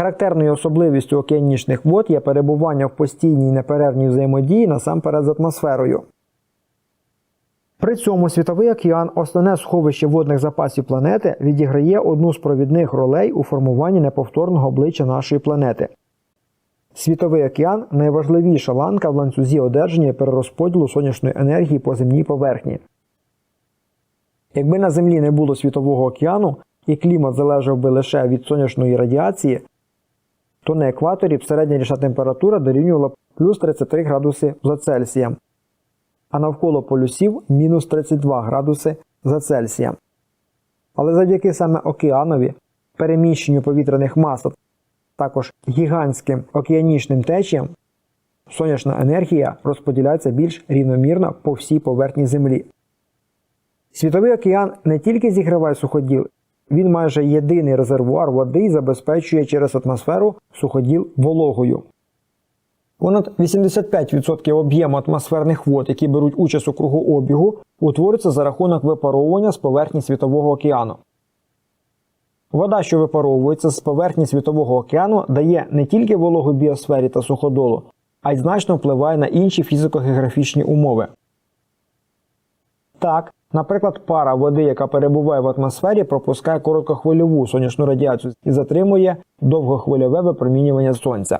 Характерною особливістю океанічних вод є перебування в постійній неперервній взаємодії насамперед з атмосферою. При цьому світовий океан, основне сховище водних запасів планети, відіграє одну з провідних ролей у формуванні неповторного обличчя нашої планети. Світовий океан найважливіша ланка в ланцюзі одержання і перерозподілу сонячної енергії по земній поверхні. Якби на Землі не було світового океану і клімат залежав би лише від сонячної радіації, то на екваторі середня річна температура дорівнювала плюс 33 градуси за Цельсієм, а навколо полюсів мінус 32 градуси за Цельсієм. Але завдяки саме океанові, переміщенню повітряних мас, також гігантським океанічним течіям, сонячна енергія розподіляється більш рівномірно по всій поверхні Землі. Світовий океан не тільки зігріває суходіл, він майже єдиний резервуар води забезпечує через атмосферу суходіл вологою. Понад 85% об'єму атмосферних вод, які беруть участь у кругообігу, утворюються за рахунок випаровування з поверхні Світового океану. Вода, що випаровується з поверхні Світового океану, дає не тільки вологу біосфері та суходолу, а й значно впливає на інші фізико-географічні умови. Так, наприклад, пара води, яка перебуває в атмосфері, пропускає короткохвильову сонячну радіацію і затримує довгохвильове випромінювання сонця.